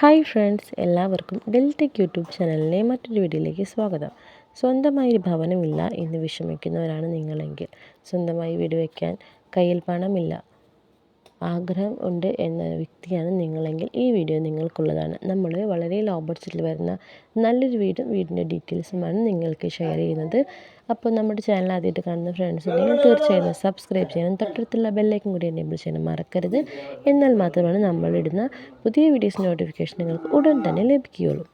Hi friends എല്ലാവർക്കും Deltech YouTube ചാനലിലെ മറ്റൊരു വീഡിയോയിലേക്ക് സ്വാഗതം. സ്വന്തമായി ഒരു ഭവനമില്ല എന്ന് വിഷമിക്കുന്നവരാണ് നിങ്ങളെങ്കിൽ. സ്വന്തമായി വീട് വയ്ക്കാൻ കയ്യിൽ പണമില്ല. ആഗ്രഹം ഉണ്ട് എന്ന വ്യക്തിയാണ് നിങ്ങളെങ്കിൽ ഈ വീഡിയോ നിങ്ങൾക്കുള്ളതാണ്. നമ്മൾ വളരെ ലോ ബഡ്ജറ്റിൽ വരുന്ന നല്ലൊരു വീടും വീടിന്റെ ഡീറ്റെയിൽസുമാണ് നിങ്ങൾക്ക് ഷെയർ ചെയ്യുന്നത്. അപ്പോൾ നമ്മുടെ ചാനൽ ആദ്യമായിട്ട് കാണുന്ന ഫ്രണ്ട്സ് നിങ്ങൾ തീർച്ചയായും സബ്സ്ക്രൈബ് ചെയ്യണം. തൊട്ടടുത്തുള്ള ബെല്ലൈക്കും കൂടി എനേബിൾ ചെയ്യാൻ മറക്കരുത്. എന്നാൽ മാത്രമാണ് നമ്മളിടുന്ന പുതിയ വീഡിയോസ് നോട്ടിഫിക്കേഷൻ നിങ്ങൾക്ക് ഉടൻ തന്നെ ലഭിക്കുകയുള്ളൂ.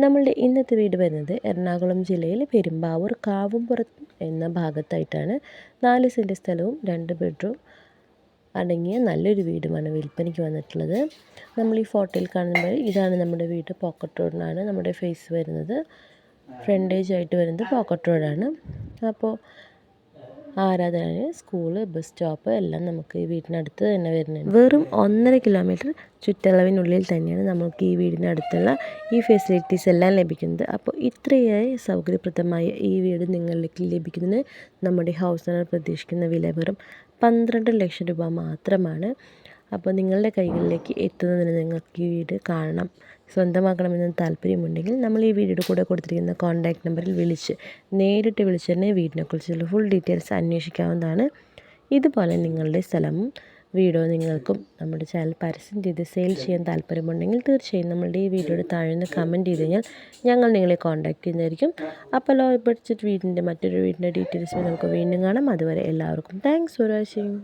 നമ്മളുടെ ഇന്നത്തെ വീട് വരുന്നത് എറണാകുളം ജില്ലയിൽ പെരുമ്പാവൂർ കാവുംപുറത്ത് എന്ന ഭാഗത്തായിട്ടാണ്. നാല് സെന്റ് സ്ഥലവും രണ്ട് ബെഡ്റൂം അടങ്ങിയ നല്ലൊരു വീടുമാണ് വിൽപ്പനയ്ക്ക് വന്നിട്ടുള്ളത്. നമ്മൾ ഈ ഫോട്ടോയിൽ കാണുമ്പോൾ ഇതാണ് നമ്മുടെ വീട്. പോക്കറ്റ് റോഡിനാണ് നമ്മുടെ ഫേസ് വരുന്നത്. ഫ്രണ്ടേജ് ആയിട്ട് വരുന്നത് പോക്കറ്റ് റോഡാണ്. അപ്പോൾ ആരാധനാലയം സ്കൂൾ ബസ് സ്റ്റോപ്പ് എല്ലാം നമുക്ക് ഈ വീടിനടുത്ത് തന്നെ വരുന്നുണ്ട്. വെറും ഒന്നര കിലോമീറ്റർ ചുറ്റളവിനുള്ളിൽ തന്നെയാണ് നമുക്ക് ഈ വീടിനടുത്തുള്ള ഈ ഫെസിലിറ്റീസ് എല്ലാം ലഭിക്കുന്നത്. അപ്പോൾ ഇത്രയായി സൗകര്യപ്രദമായ ഈ വീട് നിങ്ങളിലേക്ക് ലഭിക്കുന്നതിന് നമ്മുടെ ഹൗസ് ഓണർ പ്രതീക്ഷിക്കുന്ന വില വെറും പന്ത്രണ്ട് ലക്ഷം രൂപ മാത്രമാണ്. അപ്പോൾ നിങ്ങളുടെ കൈകളിലേക്ക് എത്തുന്നതിന് നിങ്ങൾക്ക് ഈ വീട് കാണണം. സ്വന്തമാക്കണമെന്ന് താല്പര്യമുണ്ടെങ്കിൽ നമ്മൾ ഈ വീഡിയോയുടെ കൂടെ കൊടുത്തിരിക്കുന്ന കോൺടാക്റ്റ് നമ്പറിൽ വിളിച്ച് നേരിട്ട് വിളിച്ച് തന്നെ വീടിനെക്കുറിച്ചുള്ള ഫുൾ ഡീറ്റെയിൽസ് അന്വേഷിക്കാവുന്നതാണ്. ഇതുപോലെ നിങ്ങളുടെ സ്ഥലവും വീഡിയോ നിങ്ങൾക്കും നമ്മുടെ ചാനൽ പരസ്യം ചെയ്ത് സെയിൽ ചെയ്യാൻ താല്പര്യമുണ്ടെങ്കിൽ തീർച്ചയായും നമ്മളുടെ ഈ വീഡിയോയുടെ താഴെ നിന്ന് കമന്റ് ചെയ്ത് കഴിഞ്ഞാൽ ഞങ്ങൾ നിങ്ങളെ കോൺടാക്റ്റ് ചെയ്യുന്നതായിരിക്കും. അപ്പോൾ ലോ ബഡ്ജറ്റ് വീടിന്റെ മറ്റൊരു വീടിന്റെ ഡീറ്റെയിൽസ് നമുക്ക് വീണ്ടും കാണാം. അതുവരെ എല്ലാവർക്കും താങ്ക്സ് ഫോർ വാച്ചിങ്